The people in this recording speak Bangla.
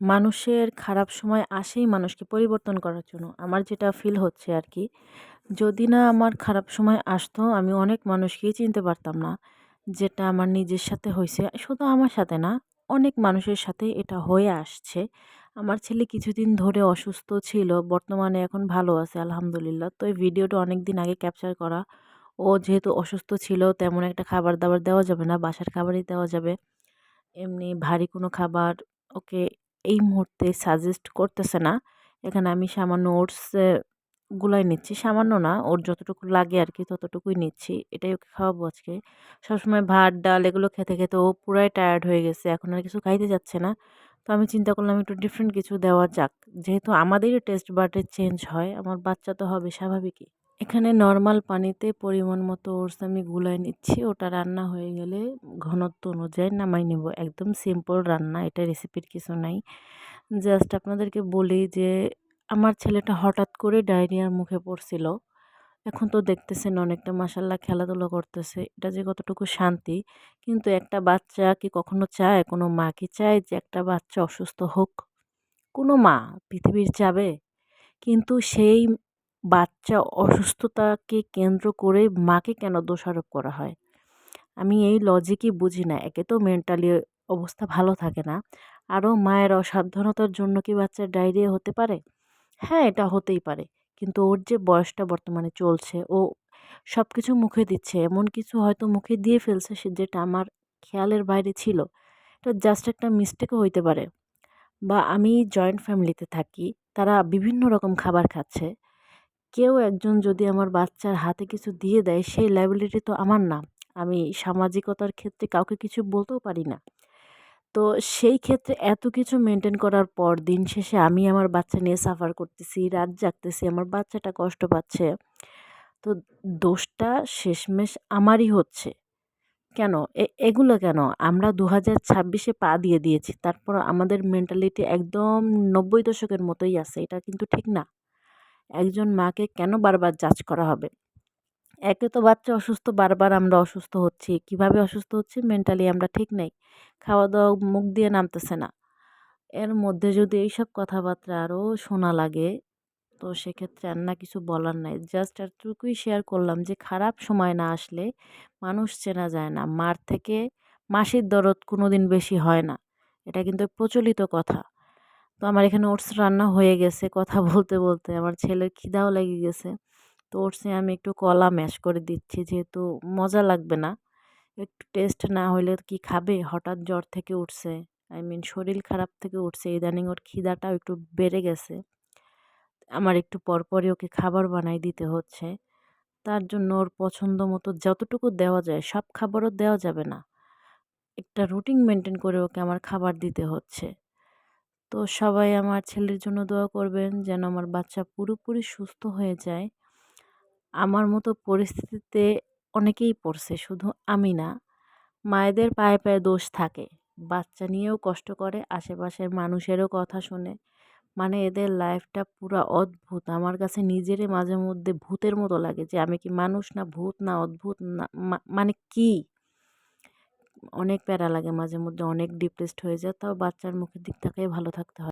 মানুষের খারাপ সময় আসেই মানুষকে পরিবর্তন করার জন্য। আমার যেটা ফিল হচ্ছে আর কি যদি না আমার খারাপ সময় আসতো, আমি অনেক মানুষকেই চিনতে পারতাম না যেটা আমার নিজের সাথে হয়েছে শুধু আমার সাথে না, অনেক মানুষের সাথে এটা হয়ে আসছে। আমার ছেলে কিছুদিন ধরে অসুস্থ ছিল, বর্তমানে এখন ভালো আছে, আলহামদুলিল্লাহ। তো এই ভিডিওটা অনেক দিন আগে ক্যাপচার করা। ও যেহেতু অসুস্থ ছিল, তেমন একটা খাবার দাবার দেওয়া যাবে না, বাসার খাবারই দেওয়া যাবে। এমনি ভারী কোনো খাবার, ওকে এই মুহূর্তে সাজেস্ট করতেছে না। এখানে আমি সামান্য ওটস গুলাই নিচ্ছি। সামান্য না, ওর যতটুকু লাগে আর কি ততটুকুই নিচ্ছি। এটাই ওকে খাওয়াবো আজকে। সবসময় ভাত, ডাল এগুলো খেতে খেতে ও পুরাই টায়ার্ড হয়ে গেছে। এখন আর কিছু খাইতে যাচ্ছে না। তো আমি চিন্তা করলাম একটু ডিফারেন্ট কিছু দেওয়া যাক। যেহেতু আমাদেরই টেস্ট বার্ডের চেঞ্জ হয়, আমার বাচ্চা তো হবে, স্বাভাবিকই। এখানে নর্মাল পানিতে পরিমাণ মতো ওটস আমি গুলাই নিচ্ছি। ওটা রান্না হয়ে গেলে ঘনত্ব অনুযায়ী নামাই নেব। একদম সিম্পল রান্না, এটা রেসিপির কিছু নাই। জাস্ট আপনাদেরকে বলি যে, আমার ছেলেটা হঠাৎ করে ডায়রিয়ার মুখে পড়ছিল। এখন তো দেখতেছেন অনেকটা মাসাল্লাহ খেলাধুলা করতেছে। এটা যে কতটুকু শান্তি। কিন্তু একটা বাচ্চা কি কখনো চায়? কোনো মা কি চায় যে একটা বাচ্চা অসুস্থ হোক? কোনো মা, পৃথিবীর চাবে? কিন্তু সেই বাচ্চা অসুস্থতাকে কেন্দ্র করে মাকে কেন দোষারোপ করা হয়? আমি এই লজিকই বুঝি না। একে তো মেন্টালি অবস্থা ভালো থাকে না। আরও মায়ের অসাবধানতার জন্য কি বাচ্চার ডায়রিয়া হতে পারে? হ্যাঁ এটা হতেই পারে। কিন্তু ওর যে বয়সটা বর্তমানে চলছে, ও সব কিছু মুখে দিচ্ছে, এমন কিছু হয়তো মুখে দিয়ে ফেলছে সে যেটা আমার খেয়ালের বাইরে ছিল। এটা জাস্ট একটা মিস্টেকও হইতে পারে। বা আমি জয়েন্ট ফ্যামিলিতে থাকি, তারা বিভিন্ন রকম খাবার খাচ্ছে। কেউ একজন যদি আমার বাচ্চার হাতে কিছু দিয়ে দেয়, সেই লাইবিলিটি তো আমার না। আমি সামাজিকতার ক্ষেত্রে কাউকে কিছু বলতেও পারি না। তো সেই ক্ষেত্রে এত কিছু মেনটেন করার পর দিন শেষে আমি আমার বাচ্চা নিয়ে সাফার করতেছি, রাত জাগতেছি, আমার বাচ্চাটা কষ্ট পাচ্ছে। তো দোষটা শেষমেশ আমারই হচ্ছে। কেন? এগুলো কেন? আমরা দু হাজার ছাব্বিশে পা দিয়ে দিয়েছি, তারপর আমাদের মেন্টালিটি একদম নব্বই দশকের মতোই আছে, এটা কিন্তু ঠিক না। একজন মাকে কেন বারবার জাজ করা হবে? একে তো বাচ্চা অসুস্থ, বারবার আমরা অসুস্থ হচ্ছি। কীভাবে অসুস্থ হচ্ছি? মেন্টালি আমরা ঠিক নেই। খাওয়া দাওয়া মুখ দিয়ে নামতেছে না। এর মধ্যে যদি এইসব কথাবার্তা আরও শোনা লাগে, তো সেক্ষেত্রে আর না কিছু বলার নাই। জাস্ট এতটুকুই শেয়ার করলাম যে, খারাপ সময় না আসলে মানুষ চেনা যায় না। মার থেকে মাসির দরদ কোনো দিন বেশি হয় না। এটা কিন্তু প্রচলিত কথা। তো আমার এখানে ওটস রান্না হয়ে গেছে কথা বলতে বলতে। আমার ছেলের খিদাও লেগে গেছে। তো ওটসে আমি একটু কলা ম্যাশ করে দিচ্ছি, যেহেতু মজা লাগবে না। একটু টেস্ট না হলে কি খাবে? হঠাৎ জ্বর থেকে উঠছে। আই মিন শরীর খারাপ থেকে উঠছে। ইদানিং ওর খিদাটাও একটু বেড়ে গেছে। আমার একটু পরপরই ওকে খাবার বানাই দিতে হচ্ছে। তার জন্য ওর পছন্দ মতো যতটুকু দেওয়া যায়, সব খাবারও দেওয়া যাবে না। একটা রুটিন মেনটেন করে ওকে আমার খাবার দিতে হচ্ছে। তো সবাই আমার ছেলের জন্য দোয়া করবেন যেন আমার বাচ্চা পুরোপুরি সুস্থ হয়ে যায়। আমার মতো পরিস্থিতিতে অনেকেই পড়ছে, শুধু আমি না। মায়েদের পায়ে পায়ে দোষ থাকে। বাচ্চা নিয়েও কষ্ট করে, আশেপাশের মানুষেরও কথা শুনে। মানে এদের লাইফটা পুরো অদ্ভুত। আমার কাছে নিজেরই মাঝে মধ্যে ভূতের মতো লাগে যে আমি কি মানুষ না, ভূত না, অদ্ভুত না মানে কি? অনেক প্যারা লাগে, মাঝে মধ্যে অনেক ডিপ্রেসড হয়ে যায়, তাও বাচ্চার মুখের দিক তাকিয়ে ভালো থাকতে হয়।